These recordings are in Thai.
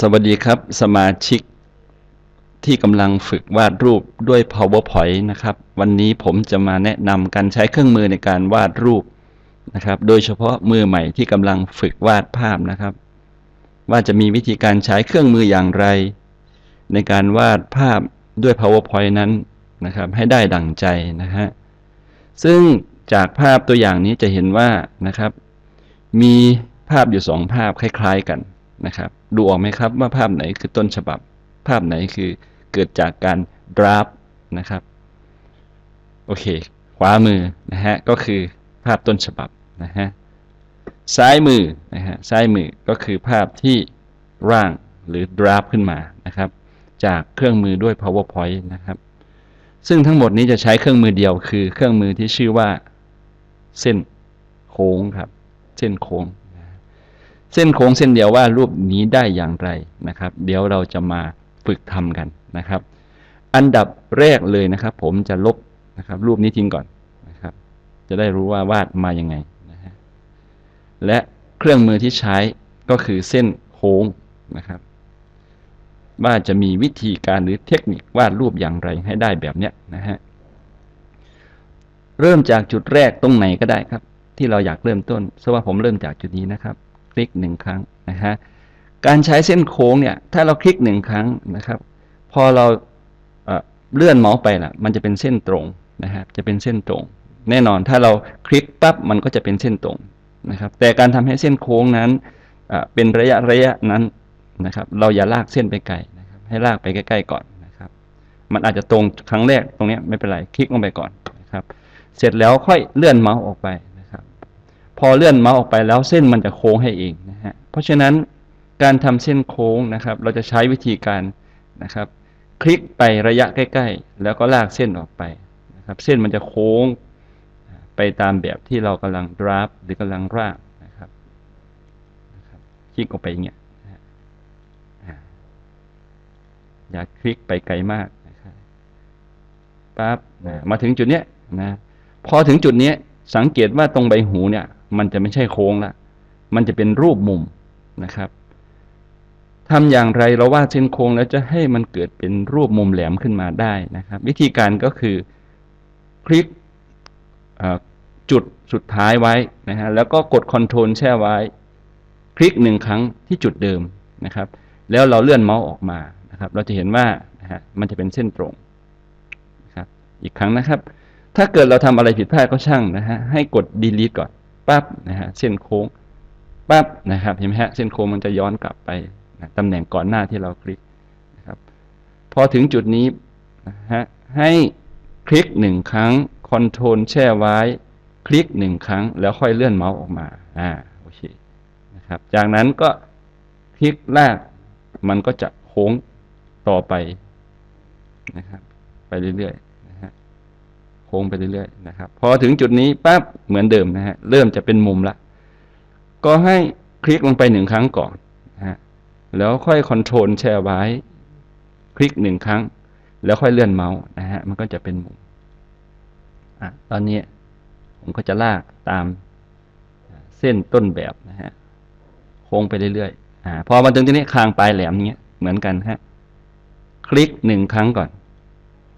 สวัสดีครับ สมาชิกที่กำลังฝึกวาดรูปด้วย PowerPoint นะครับ วันนี้ผมจะมาแนะนำการใช้เครื่องมือในการวาดรูปนะครับ โดยเฉพาะมือใหม่ที่กำลังฝึกวาดภาพนะครับ ว่าจะมีวิธีการใช้เครื่องมืออย่างไร ในการวาดภาพด้วย PowerPoint นั้นนะครับ ให้ได้ดั่งใจนะฮะซึ่งจากภาพตัวอย่างนี้จะเห็นว่านะครับ มีภาพอยู่สองภาพคล้าย ๆ กัน นะครับ ดูออกไหมครับว่าภาพไหนคือต้นฉบับ ภาพไหนคือเกิดจากการดราฟนะครับ โอเค ขวามือนะฮะ ก็คือภาพต้นฉบับนะฮะ ซ้ายมือนะฮะ ซ้ายมือก็คือภาพที่ร่างหรือดราฟขึ้นมานะครับ จากเครื่องมือด้วย powerpoint นะครับ ซึ่งทั้งหมดนี้จะใช้เครื่องมือเดียวคือเครื่องมือที่ชื่อว่า เส้นโค้งครับ เส้นโค้ง เส้นโค้งเส้นเดียวว่ารูปนี้ได้อย่างไรนะครับ เดี๋ยวเราจะมาฝึกทำกันนะครับ อันดับแรกเลยนะครับ ผมจะลบนะครับรูปนี้ทิ้งก่อนนะครับ จะได้รู้ว่าวาดมายังไงนะฮะและเครื่องมือที่ใช้ก็คือเส้นโค้งนะครับ ว่าจะมีวิธีการหรือเทคนิควาดรูปอย่างไรให้ได้แบบเนี้ยนะฮะเริ่มจากจุดแรกตรงไหนก็ได้ครับ ที่เราอยากเริ่มต้นเพราะว่าผมเริ่มจากจุดนี้นะครับ ลิกหนึ่งครั้งนะฮะการใช้เส้นโค้งเนี่ย ถ้าเราคลิกหนึ่งครั้งนะครับ พอเราเลื่อนเมาส์ไปละมันจะเป็นเส้นตรงนะครับจะเป็นเส้นตรง แน่นอนถ้าเราคลิกปั๊บมันก็จะเป็นเส้นตรงนะครับ แต่การทำให้เส้นโค้งนั้นเป็นระยะระยะนั้นนะครับ เราอย่าลากเส้นไปไกลนะครับ ให้ลากไปใกล้ๆก่อนนะครับ มันอาจจะตรงครั้งแรกตรงเนี้ยไม่เป็นไรคลิกลงไปก่อนนะครับ เสร็จแล้วค่อยเลื่อนเมาส์ออกไป พอเลื่อนเมาส์ออกไปแล้วเส้นมันจะโค้งให้เองนะฮะเพราะฉะนั้นการทำเส้นโค้งนะครับ เราจะใช้วิธีการนะครับ คลิกไประยะใกล้ ๆ แล้วก็ลากเส้นออกไปนะครับ เส้นมันจะโค้งไปตามแบบที่เรากำลังดราฟหรือกำลังร่างนะครับคลิกออกไปอย่างเงี้ยอย่าคลิกไปไกลมากนะครับปั๊บมาถึงจุดเนี้ยนะพอถึงจุดเนี้ยสังเกตว่าตรงใบหูเนี่ย มันจะไม่ใช่โค้งละ มันจะเป็นรูปมุมนะครับทำอย่างไรเราวาดเส้นโค้งแล้วจะให้มันเกิดเป็นรูปมุมแหลมขึ้นมาได้นะครับ วิธีการก็คือคลิกจุดสุดท้ายไว้นะฮะแล้วก็กด Ctrl แช่ไว้ คลิกหนึ่งครั้งที่จุดเดิมนะครับ แล้วเราเลื่อนเมาส์ออกมานะครับ เราจะเห็นว่านะฮะมันจะเป็นเส้นตรงนะครับอีกครั้งนะครับ ถ้าเกิดเราทำอะไรผิดพลาดก็ช่างนะฮะให้กด delete ก่อน ปั๊บนะฮะเส้นโค้งปั๊บนะครับเห็นไหมฮะเส้นโค้งมันจะย้อนกลับไปนะตำแหน่งก่อนหน้าที่เราคลิกนะครับพอถึงจุดนี้นะฮะให้คลิกหนึ่งครั้งคอนโทรลแช่ไว้ คลิกหนึ่งครั้ง แล้วค่อยเลื่อนเมาส์ออกมาอ่าโอเคนะครับจากนั้นก็คลิกลากมันก็จะโค้งต่อไปนะครับไปเรื่อยๆ โค้งไปเรื่อยๆนะครับ พอถึงจุดนี้ปั๊บเหมือนเดิมนะฮะเริ่มจะเป็นมุมละ ก็ให้คลิกลงไปหนึ่งครั้งก่อนนะฮะแล้วค่อยคอนโทรลแชร์ไว้ คลิกหนึ่งครั้ง แล้วค่อยเลื่อนเมาส์นะฮะมันก็จะเป็นมุมอะตอนนี้ผมก็จะลากตามเส้นต้นแบบนะฮะโค้งไปเรื่อยๆอ่าพอมาถึงตรงนี้คางปลายแหลมเนี้ยเหมือนกันฮะคลิกหนึ่งครั้งก่อน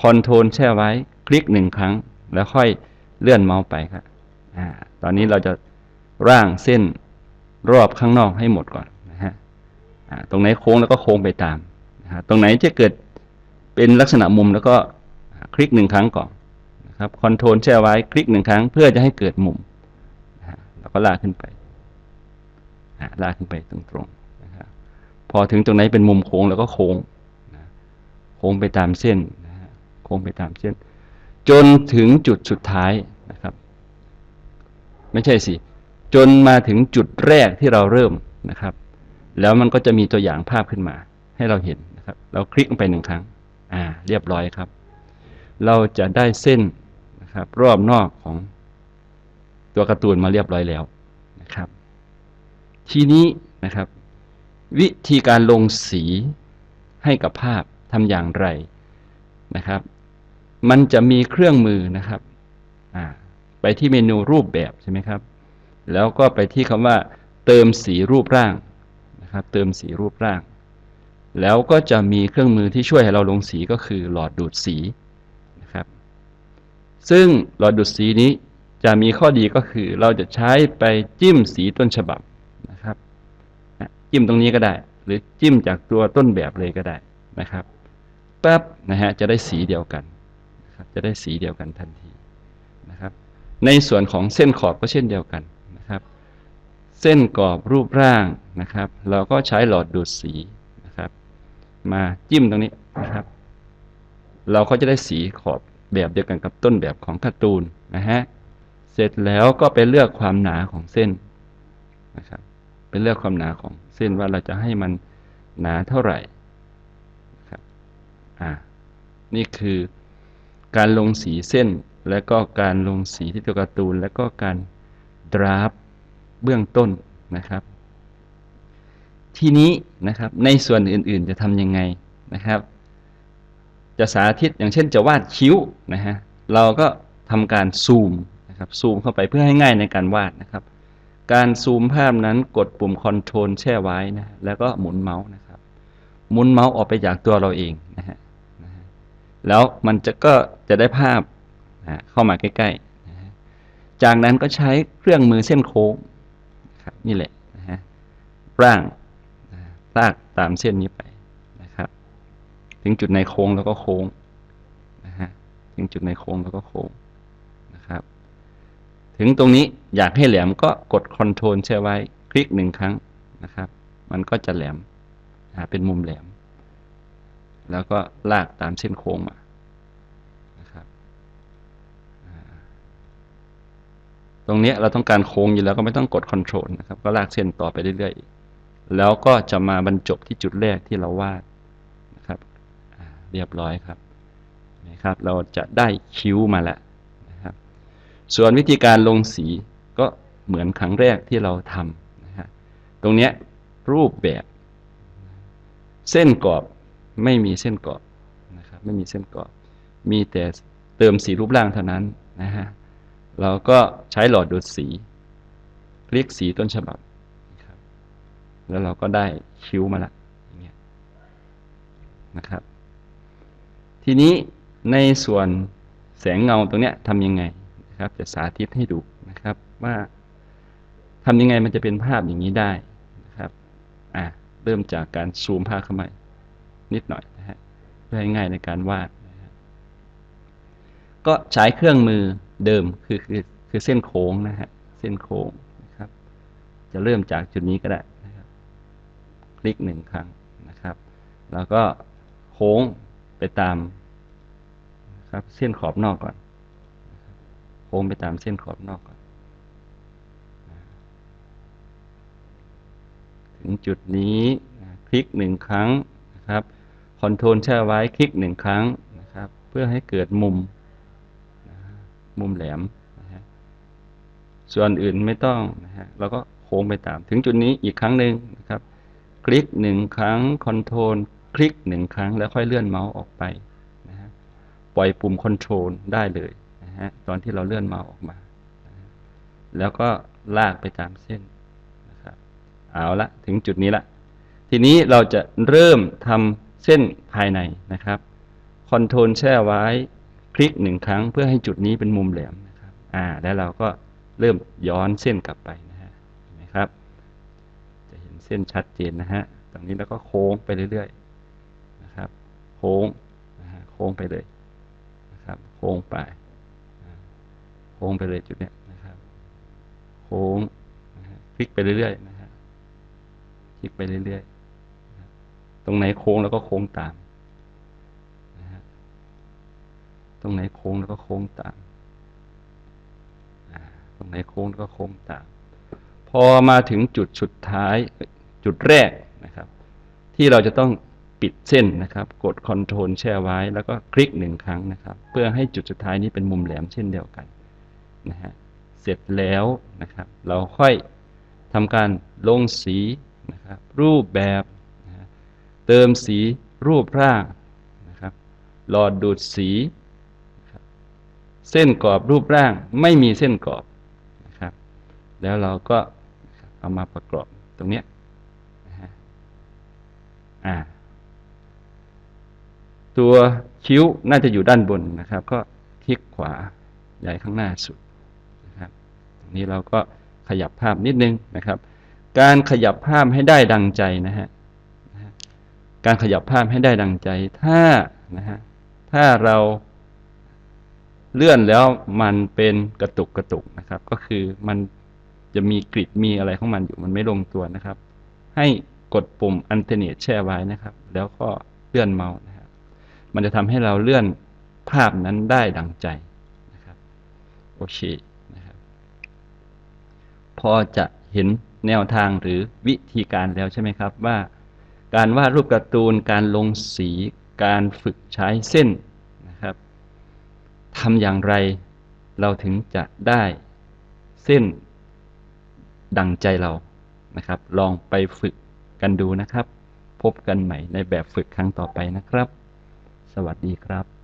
คอนโทรลแช่ไว้ ลิกหนึ่งครั้ง แล้วค่อยเลื่อนเมาส์ไปครับอตอนนี้เราจะร่างเส้นรอบข้างนอกให้หมดก่อนนะฮะตรงไหนโค้งแล้วก็โค้งไปตามนะฮะตรงไหนจะเกิดเป็นลักษณะมุมแล้วก็คลิกหนึ่งครั้งก่อนนะครับคอนโทรลแช่ไว้คลิกหนึ่งครั้ง เพื่อจะให้เกิดมุมนะฮะแล้วก็ลากขึ้นไปลากขึ้นไปตรงๆนะครับพอถึงตรงไหนเป็นมุมโค้งแล้วก็โค้งนะโค้งไปตามเส้นนะฮะโค้งไปตามเส้น จนถึงจุดสุดท้ายนะครับ ไม่ใช่สิ จนมาถึงจุดแรกที่เราเริ่มนะครับ แล้วมันก็จะมีตัวอย่างภาพขึ้นมา ให้เราเห็นนะครับ เราคลิกลงไปหนึ่งครั้ง อ่า เรียบร้อยครับ เราจะได้เส้นนะครับ รอบนอกของตัวการ์ตูนมาเรียบร้อยแล้วนะครับ ทีนี้นะครับ วิธีการลงสีให้กับภาพทำอย่างไรนะครับ มันจะมีเครื่องมือนะครับไปที่เมนูรูปแบบใช่ไหมครับ แล้วก็ไปที่คำว่า เติมสีรูปร่างนะครับ เติมสีรูปร่าง แล้วก็จะมีเครื่องมือที่ช่วยให้เราลงสีก็คือหลอดดูดสีนะครับ ซึ่งหลอดดูดสีนี้จะมีข้อดีก็คือเราจะใช้ไปจิ้มสีต้นฉบับนะครับจิ้มตรงนี้ก็ได้ หรือจิ้มจากตัวต้นแบบเลยก็ได้นะครับปั๊บนะฮะจะได้สีเดียวกัน นะครับ จะได้สีเดียวกันทันทีนะครับ ในส่วนของเส้นขอบก็เช่นเดียวกันนะครับ เส้นกรอบรูปร่างนะครับ เราก็ใช้หลอดดูดสีนะครับ มาจิ้มตรงนี้นะครับ เราก็จะได้สีขอบแบบเดียวกันกับต้นแบบของการ์ตูนนะฮะเสร็จแล้วก็ไปเลือกความหนาของเส้นนะครับไปเลือกความหนาของเส้นว่าเราจะให้มันหนาเท่าไหร่นะครับอ่านี่คือ การลงสีเส้น และก็การลงสีที่ตัวการ์ตูน และก็การดราฟเบื้องต้นนะครับ ทีนี้นะครับในส่วนอื่นๆจะทำยังไงนะครับ จะสาธิตอย่างเช่นจะวาดคิ้วนะฮะเราก็ทำการซูมนะครับซูมเข้าไปเพื่อให้ง่ายในการวาดนะครับ การซูมภาพนั้นกดปุ่มคอนโทรลแช่ไว้นะแล้วก็หมุนเมาส์นะครับหมุนเมาส์ออกไปจากตัวเราเองนะฮะนะฮะ แล้วมันจะก็จะได้ภาพเข้ามาใกล้ๆ จากนั้นก็ใช้เครื่องมือเส้นโค้งนี่แหละนะฮะร่างลากตามเส้นนี้ไปนะครับ ถึงจุดในโค้งแล้วก็โค้งนะฮะถึงจุดในโค้งแล้วก็โค้งนะครับ ถึงตรงนี้อยากให้แหลมก็กด Ctrl ใช้ไว้ คลิกหนึ่งครั้งนะครับ มันก็จะแหลมเป็นมุมแหลม แล้วก็ลากตามเส้นโค้งมานะครับตรงนี้เราต้องการโค้งอยู่แล้วก็ไม่ต้องกด Ctrl นะครับ ก็ลากเส้นต่อไปเรื่อยๆ แล้วก็จะมาบรรจบที่จุดแรกที่เราวาดนะครับเรียบร้อยครับนะครับ เราจะได้คิ้วมาแล้วนะครับ ส่วนวิธีการลงสีก็เหมือนครั้งแรกที่เราทำนะฮะตรงนี้รูปแบบ เส้นกรอบ ไม่มีเส้นเกรอบนะครับไม่มีเส้นเกรอบมีแต่เติมสีรูปร่างเท่านั้นนะฮะเราก็ใช้หลอดดูดสีคลิกสีต้นฉบับนะครับ แล้วเราก็ได้คิ้วมาละอย่างเงี้ยนะครับ ทีนี้ในส่วนแสงเงาตรงเนี้ยทำยังไงนะครับ จะสาธิตให้ดูนะครับว่าทำยังไงมันจะเป็นภาพอย่างนี้ได้นะครับอะเริ่มจากการซูมภาพเข้ามา นิดหน่อยนะฮะเพื่อให้ง่ายในการวาดนะฮะก็ใช้เครื่องมือเดิมคือคือคือเส้นโค้งนะฮะเส้นโค้งนะครับ จะเริ่มจากจุดนี้ก็ได้นะครับคลิกหนึ่งครั้งนะครับ แล้วก็โค้งไปตามนะครับเส้นขอบนอกก่อนโค้งไปตามเส้นขอบนอกก่อน ถึงจุดนี้คลิกหนึ่งครั้งนะครับ คอนโทรลแช่ไว้คลิกหนึ่งครั้งนะครับ เพื่อให้เกิดมุมนะมุมแหลมนะฮะส่วนอื่นไม่ต้องนะฮะเราก็โค้งไปตาม ถึงจุดนี้อีกครั้งหนึ่งนะครับ คลิกหนึ่งครั้งคอนโทรลคลิกหนึ่งครั้งแล้วค่อยเลื่อนเมาส์ออกไปนะฮะปล่อยปุ่มคอนโทรลได้เลยนะฮะตอนที่เราเลื่อนเมาส์ออกมา แล้วก็ลากไปตามเส้นนะครับเอาละถึงจุดนี้ละทีนี้เราจะเริ่มทำ เส้นภายในนะครับคอนโทรลแช่ไว้คลิกหนึ่งครั้งเพื่อให้จุดนี้เป็นมุมแหลมนะครับอ่าแล้วเราก็เริ่มย้อนเส้นกลับไปนะฮะเห็นไหมครับ จะเห็นเส้นชัดเจนนะฮะตรงนี้แล้วก็โค้งไปเรื่อยๆนะครับ โค้งนะฮะโค้งไปเลยนะครับ โค้งไปโค้งไปเลยจุดเนี้ยนะครับ โค้งนะฮะพลิกไปเรื่อยๆนะฮะพลิกไปเรื่อยๆ ตรงไหนโค้งแล้วก็โค้งตามนะฮะตรงไหนโค้งแล้วก็โค้งตามตรงไหนโค้งแล้วก็โค้งตาม พอมาถึงจุดสุดท้ายจุดแรกนะครับ ที่เราจะต้องปิดเส้นนะครับ กด Ctrl แช่ไว้ แล้วก็คลิกหนึ่งครั้งนะครับ เพื่อให้จุดสุดท้ายนี้เป็นมุมแหลมเช่นเดียวกันนะฮะเสร็จแล้วนะครับ เราค่อยทำการลงสีนะครับ รูปแบบ เติมสีรูปร่างนะครับหลอดดูดสี เส้นกรอบรูปร่างไม่มีเส้นกรอบนะครับ แล้วเราก็เอามาประกอบตรงเนี้ยนะฮะอ่าตัวคิ้วน่าจะอยู่ด้านบนนะครับ ก็คลิกขวาใหญ่ข้างหน้าสุดนะครับตรงนี้เราก็ขยับภาพนิดนึงนะครับ การขยับภาพให้ได้ดังใจนะฮะ การขยับภาพให้ได้ดังใจ ถ้านะฮะถ้าเราเลื่อนแล้วมันเป็นกระตุกกระตุกนะครับ ก็คือมันจะมีกริดมีอะไรของมันอยู่มันไม่ลงตัวนะครับ ให้กดปุ่ม alternate แช่ไว้นะครับ แล้วก็เลื่อนเมาส์นะครับ มันจะทำให้เราเลื่อนภาพนั้นได้ดังใจนะครับโอเคนะครับ พอจะเห็นแนวทางหรือวิธีการแล้วใช่ไหมครับว่า การวาดรูปการ์ตูน การลงสี การฝึกใช้เส้นนะครับทำอย่างไรเราถึงจะได้เส้นดังใจเรานะครับ ลองไปฝึกกันดูนะครับ พบกันใหม่ในแบบฝึกครั้งต่อไปนะครับ สวัสดีครับ